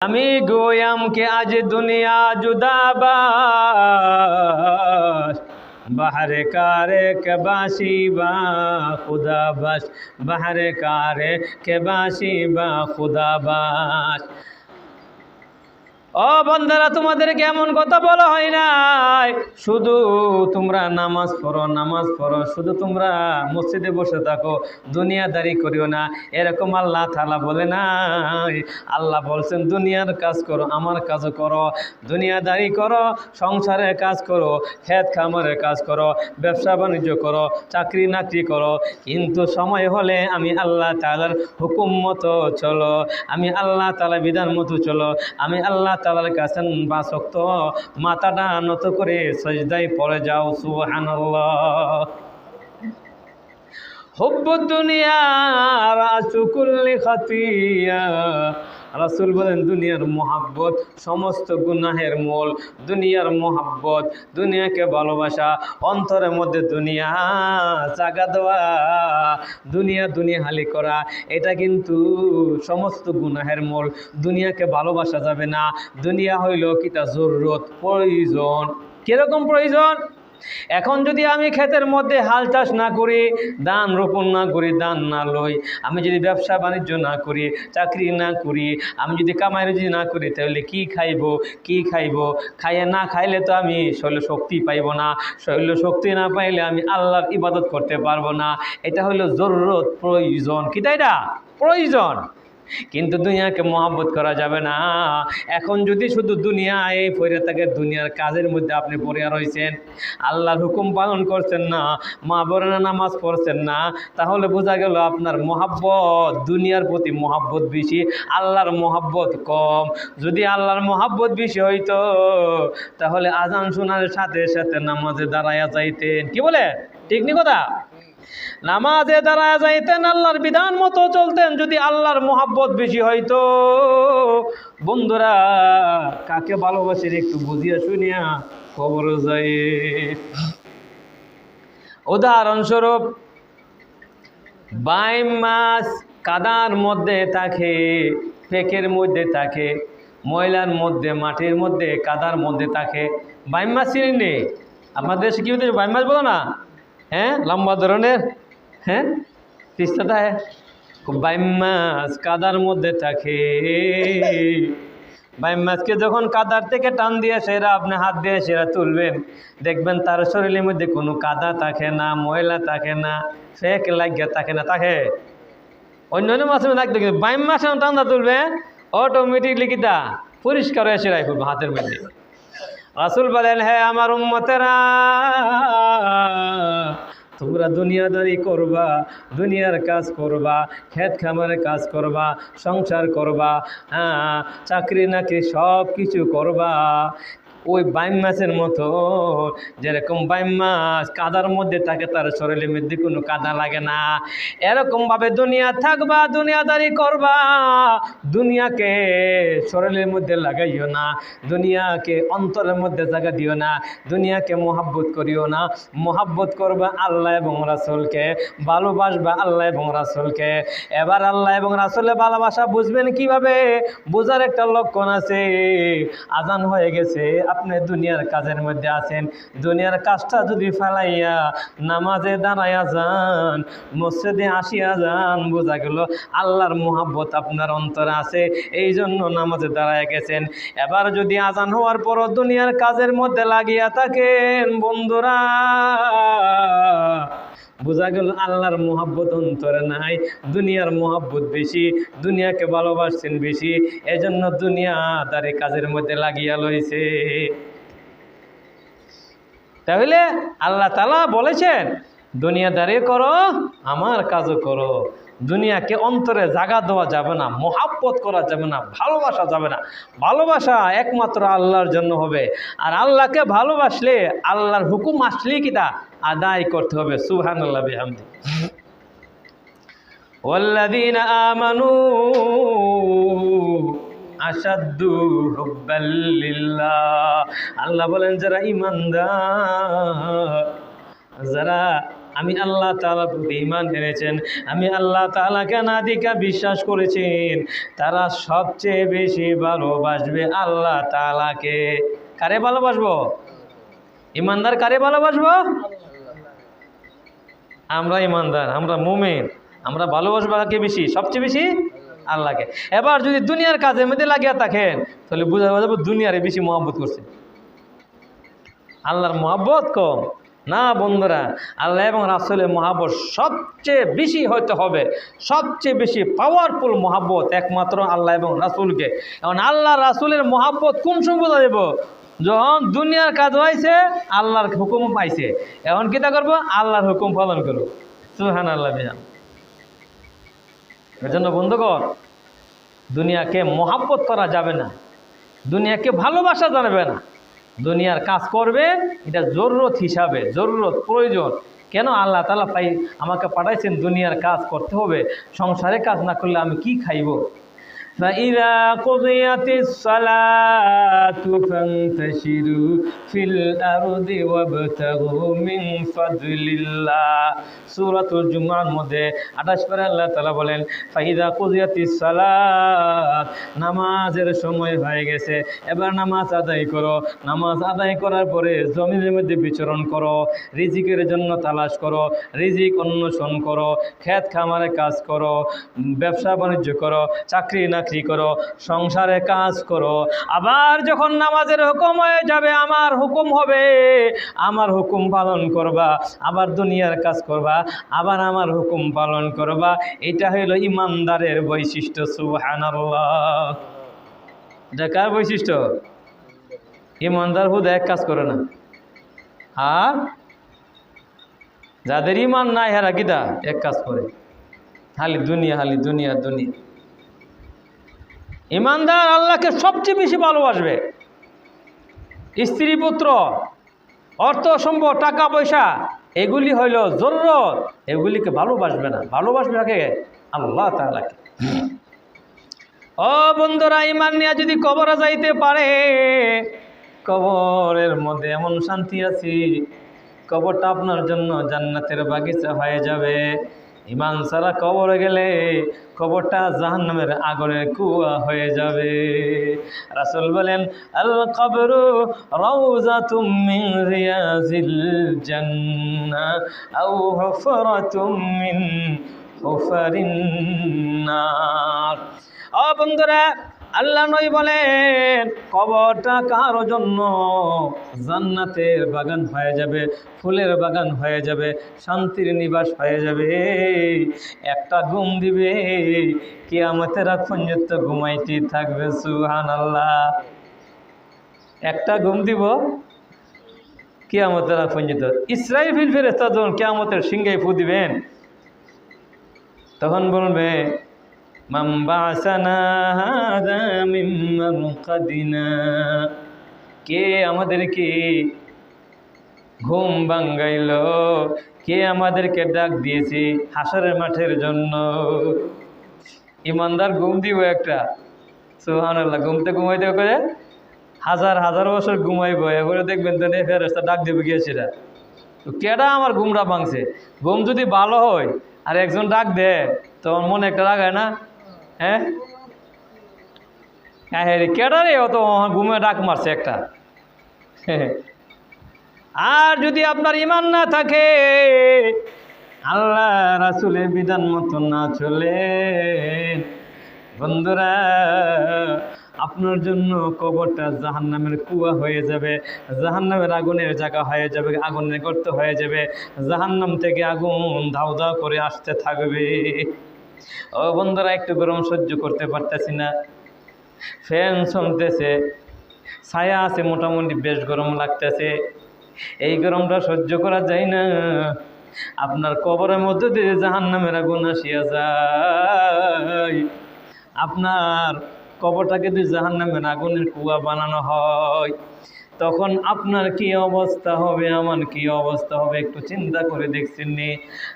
আমি গোয়াম কে আজ দুনিয়া জুদাবাস, বাহারে কারে কে বাসি বা খুদা বাস বাহারে কারে কে বাসি বা খুদা বাস ও বন্ধারা, তোমাদেরকে এমন কথা বলা হয় নাই। শুধু তোমরা নামাজ পড়ো নামাজ পড়ো, শুধু তোমরা মসজিদে বসে থাকো, দুনিয়াদারি করিও না। এরকম আল্লাহ তালা বলে নাই। আল্লাহ বলছেন, দুনিয়ার কাজ করো, আমার কাজও করো। দুনিয়াদারি করো সংসারের কাজ করো, খেত খামারের কাজ করো, ব্যবসা বাণিজ্য করো, চাকরি নাকরি করো। কিন্তু সময় হলে আমি আল্লাহ তালার হুকুম মতো চলো। আমি আল্লাহ তালা বিধান মতো চলো। আমি আল্লাহ তালার কাছে বাসক্ত মাথাটা নত করে সজদাই পড়ে যাও সুবহানাল্লাহ। হুব্বু দুনিয়া রাসুকুল্লি খাতিয়া। রাসুল বলেন, দুনিয়ার মোহাব্বত সমস্ত গুনাহের মূল। দুনিয়ার মোহাব্বত, দুনিয়াকে ভালোবাসা, অন্তরের মধ্যে দুনিয়া, জাগা দেওয়া। দুনিয়া দুনিয়া হালি করা, এটা কিন্তু সমস্ত গুনাহের মূল। দুনিয়াকে ভালোবাসা যাবে না। দুনিয়া হইল কিতা জরুরত, প্রয়োজন। কীরকম প্রয়োজন? এখন যদি আমি ক্ষেতের মধ্যে হাল চাষ না করি, ধান রোপণ না করি, ধান না লই, আমি যদি ব্যবসা বাণিজ্য না করি, চাকরি না করি, আমি যদি কামাই রুজি না করি, তাহলে কি খাইব কি খাইব? খাইয়ে না খাইলে তো আমি শৈল শক্তি পাইব না। শৈল শক্তি না পাইলে আমি আল্লাহর ইবাদত করতে পারব না। এটা হলো জরুরত, প্রয়োজন। কি তাই এটা প্রয়োজন। কিন্তু দুনিয়াকে মহাব্বত করা যাবে না। এখন যদি শুধু দুনিয়ায় পড়ে থাকে, দুনিয়ার কাজের মধ্যে আপনি পড়ে রয়েছেন। আল্লাহর হুকুম পালন করছেন না, মা বরেনা নামাজ পড়ছেন না, তাহলে বোঝা গেল আপনার মহাব্বত, দুনিয়ার প্রতি মহাব্বত বেশি, আল্লাহর মহাব্বত কম। যদি আল্লাহর মহাব্বত বেশি হইতো, তাহলে আজান শোনার সাথে সাথে নামাজে দাঁড়াইয়া যাইতেন। কি বলে? ঠিক নি কথা? নামাজে দাঁড়ায় যাইতেন, আল্লাহর বিধান মতো চলতেন, যদি আল্লাহর মোহাব্বত বেশি হয়তো বন্ধুরা, কাকে ভালোবাসেন একটু বুঝিয়া শুনিয়া খবর যায়। উদাহরণস্বরূপ, বাইম মাছ কাদার মধ্যে থাকে, পেকের মধ্যে থাকে, ময়লার মধ্যে, মাটির মধ্যে, কাদার মধ্যে থাকে। বাইম মাছ চিনি নেই আপনার দেশে কি বাইম মাছ বলো না? হ্যাঁ লম্বা ধরনের হ্যাঁ? তিস্তাটা বাইম মাছ কাদার মধ্যে থাকে। বাইম মাছকে যখন কাদার থেকে টান দিয়ে সেরা আপনি হাত দিয়ে সেরা তুলবেন, দেখবেন তার শরীরের মধ্যে কোনো কাদা থাকে না, ময়লা থাকে না, ফেক লাগিয়ে থাকে না, থাকে। অন্য অন্য মাছের মধ্যে থাকবে কিন্তু বাইম মাছ যখন টান্দা তুলবে অটোমেটিকলি কিতা পরিষ্কার হয়ে করব হাতের মধ্যে। রাসুল বলেন হ্যাঁ আমার উম্মতেরা, তোমরা দুনিয়াদারি করবা, দুনিয়ার কাজ করবা, খেত খামারের কাজ করবা, সংসার করবা হ্যাঁ চাকরি নাকি সব কিছু করবা। ওই বাইম মাছের মতো, যেরকম বাইম মাছ, কাদার মধ্যে থাকে, তার শরীরের মধ্যে কোনো কাদা লাগে না। এরকমভাবে দুনিয়া থাকবা, দুনিয়াদারি করবা, দুনিয়াকে শরীরের মধ্যে লাগাইও না, দুনিয়াকে অন্তরের মধ্যে জায়গা দিও না, দুনিয়াকে মোহাব্বত করিও না। মোহাব্বত করবা আল্লাহ এবং রাসুলকে, ভালোবাসবা আল্লাহ এবং রাসুলকে। এবার আল্লাহ এবং রাসুলের ভালোবাসা বুঝবেন কীভাবে? বোঝার একটা লক্ষণ আছে। আজান হয়ে গেছে আপনি দুনিয়ার কাজের মধ্যে আছেন, দুনিয়ার কাজটা যদি ফেলাইয়া নামাজে দাঁড়াইয়া যান, মসজিদে আসিয়া যান, বোঝা গেল আল্লাহর মোহাব্বত আপনার অন্তরে আছে এই জন্য নামাজে দাঁড়ায় গেছেন। এবার যদি আজান হওয়ার পরও দুনিয়ার কাজের মধ্যে লাগিয়া থাকেন, বন্ধুরা। বোঝা গেল আল্লাহর মোহাব্বত অন্তরে নাই। দুনিয়ার মোহাব্বত বেশি, দুনিয়াকে ভালোবাসছেন বেশি, এজন্য দুনিয়া দুনিয়াদারি কাজের মধ্যে লাগিয়া লইছে। তাহলে আল্লাহ তালা বলেছেন, দুনিয়াদারি করো, আমার কাজও করো। দুনিয়াকে অন্তরে জাগা দেওয়া যাবে না মোহাব্বত করা যাবে না ভালোবাসা যাবে না ভালোবাসা একমাত্র আল্লাহর জন্য হবে আর আল্লাহকে ভালোবাসলে আল্লাহর হুকুম আসলেই কি তা আদায় করতে হবে সুহান আল্লাহ বিহামদি والذين آمنوا আসাদু হুব্বাল্লিল্লাহ আল্লাহ বলেন যারা ইমানদার যারা আমি আল্লাহ তাআলার প্রতি ঈমান এনেছেন, আমি আল্লাহ তালাকে নাদিকা বিশ্বাস করেছেন। তারা সবচেয়ে বেশি ভালোবাসবে আল্লাহ তালাকে কারে ভালোবাসবো? ইমানদার কারে ভালোবাসবো? আমরা ইমানদার আমরা মুমিন, আমরা ভালোবাসবো কাকে বেশি, সবচেয়ে বেশি আল্লাহকে। এবার যদি দুনিয়ার কাজের মধ্যে লাগিয়া থাকেন, তাহলে বোঝা যাবে দুনিয়ারে বেশি মহব্বত করছে। আল্লাহর মহাব্বত কম। না বন্ধুরা, আল্লাহ এবং রাসুলের মহাব্বত সবচেয়ে বেশি হতে হবে। সবচেয়ে বেশি পাওয়ারফুল মহাব্বত একমাত্র আল্লাহ এবং রাসুলকে। এখন আল্লাহ, রাসুলের মহাব্বত কোন সময় বোঝা দেব যখন দুনিয়ার কাজ হয়েছে আল্লাহর হুকুম পাইছে। এখন কিতা করব? আল্লাহর হুকুম পালন করব। সুহান আল্লাহ বিহান এর জন্য বন্ধুগণ, দুনিয়াকে মহাব্বত করা যাবে না। দুনিয়াকে ভালোবাসা জানাবে না। দুনিয়ার কাজ করবে, এটা জরুরত হিসাবে, জরুরত প্রয়োজন। কেন আল্লাহ তালা পাই আমাকে পাঠাইছেন দুনিয়ার কাজ করতে হবে সংসারে কাজ না করলে আমি কি খাইব? فإذا قضيت الصلاة فانتشروا في الأرض وابتغوا من فضل الله سورة الجمعة মধ্যে 28 পরে আল্লাহ তাআলা বলেন ফাইদা কুদিয়াতিস সালাত নামাজের সময় হয়ে গেছে এবার নামাজ আদায় করো নামাজ আদায় করার পরে জমিনের মধ্যে বিচরণ করো রিজিকের জন্য তালাশ করো রিজিক অন্বেষণ করো ক্ষেত খামারে কাজ করো ব্যবসা বাণিজ্য করো চাকরি নাকরি করো, সংসারে কাজ করো। আবার যখন নামাজের হুকুম হয়ে যাবে, আমার হুকুম হবে, আমার হুকুম পালন করবা, আবার দুনিয়ার কাজ করবা, আবার আমার হুকুম পালন করবা। এটা হইল ইমানদারের বৈশিষ্ট্য, সুবহানাল্লাহ। এটা কার বৈশিষ্ট্য? ইমানদার হুদ এক কাজ করে না। আর? যাদের ইমান নাই, হেরা কিতা এক কাজ করে। হালি দুনিয়া হালি দুনিয়া দুনিয়া। ইমানদার আল্লাহকে সবচেয়ে বেশি ভালোবাসবে। স্ত্রী, পুত্র, অর্থ, সম্পদ, টাকা, পয়সা, এগুলি হইল জরুরত। এগুলিকে ভালোবাসবে না। ভালোবাসবে কাকে? আল্লাহ তাআলাকে। ও বন্ধুরা ইমান নিয়ে যদি কবরে যাইতে পারে, কবরের মধ্যে এমন শান্তি আছে, কবরটা আপনার জন্য জান্নাতের বাগিচা হয়ে যাবে। ইমান সারা কবর গেলে কবরটা জাহান্নামের আগুনের কুয়া হয়ে যাবে। রাসুল বলেন, আল কবরু রৌজা তুমিন রিয়াজিল জান্নাহ আও হুফরাতুম মিন হুফারিন নার। ও বন্ধুরা আল্লাহ নই বলেন, কবরটা কারও জন্য? জান্নাতের বাগান হয়ে যাবে, ফুলের বাগান হয়ে যাবে, শান্তির নিবাস হয়ে যাবে। একটা ঘুম দিবে, কিয়ামতের পর্যন্ত ঘুমাইতে থাকবে সুহান আল্লাহ একটা ঘুম দিব, কিয়ামতের পর্যন্ত। ইসরাইল ফেরেস্তা যখন কিয়ামতের সিংহে ফু দিবেন। তখন বলবে من بعثنا هذا من مرقدنا কে আমাদেরকে ঘুম ভাঙ্গাইল কে আমাদেরকে ডাক দিয়েছে হাসরের মাঠের জন্য ইমানদার ঘুম দিব একটা সুহানাল্লাহ ঘুমতে ঘুমাইতে করে হাজার হাজার বছর ঘুমাইব এবারে দেখবেন তো ফেরস্তা ডাক দেবে গিয়েছিলা তো কেডা আমার ঘুমটা ভাঙছে ঘুম যদি ভালো হয় আর একজন ডাক দেয় তখন মনে একটা রাগায় না হ্যাঁ হ্যাঁ রে, কেডা রে? অত ঘুমে ডাক মারছে একটা। আর যদি আপনার ইমান না থাকে, আল্লাহ রাসুলের বিধান মতো না চলে। বন্ধুরা, আপনার জন্য কবরটা জাহান্নামের কুয়া হয়ে যাবে। জাহান্নামের আগুনের জায়গা হয়ে যাবে, আগুনের গর্ত হয়ে যাবে। জাহান্নাম থেকে আগুন ধাও ধাও করে আসতে থাকবে। ও বন্ধুরা, একটু গরম সহ্য করতে পারতেছি না। ফ্যান শুনতেছে ছায়া আছে, মোটামুটি বেশ গরম লাগতেছে। এই গরমটা সহ্য করা যায় না। আপনার কবরের মধ্যে দিয়ে জাহান নামের আগুন আসিয়া যায়। আপনার কবরটাকে যদি জাহান নামের আগুনের কুয়া বানানো হয়। তখন আপনার কি অবস্থা হবে? আমার কি অবস্থা হবে? একটু চিন্তা করে দেখছেন নি।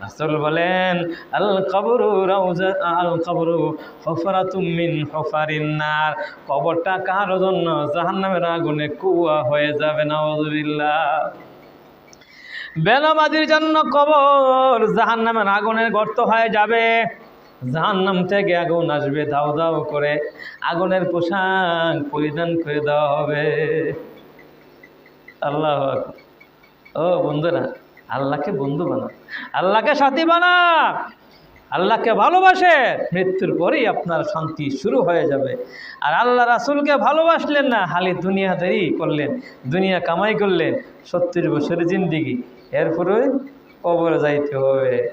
আসল বলেন, আল কবরু রাউজা, আল কবরু হফরাতুম মিন হফারিন নার। কবরটা কার জন্য? জাহান্নামের আগুনে কুয়া হয়ে যাবে, নাউজুবিল্লাহ। বেনামাজির জন্য কবর জাহান্নামের আগুনের গর্ত হয়ে যাবে। জাহান্নাম থেকে আগুন আসবে, দাও দাও করে। আগুনের পোশাক পরিধান করে দেওয়া হবে। আল্লাহ। ও বন্ধুরা, আল্লাহকে বন্ধু বানা আল্লাহকে সাথী বানা আল্লাহকে ভালোবাসে, মৃত্যুর পরেই আপনার শান্তি শুরু হয়ে যাবে। আর আল্লাহ রাসুলকে ভালোবাসলেন না খালি দুনিয়াদারি করলেন, দুনিয়া কামাই করলেন, সত্তর বছরের জিন্দিগি। এরপরে কবরে যাইতে হবে।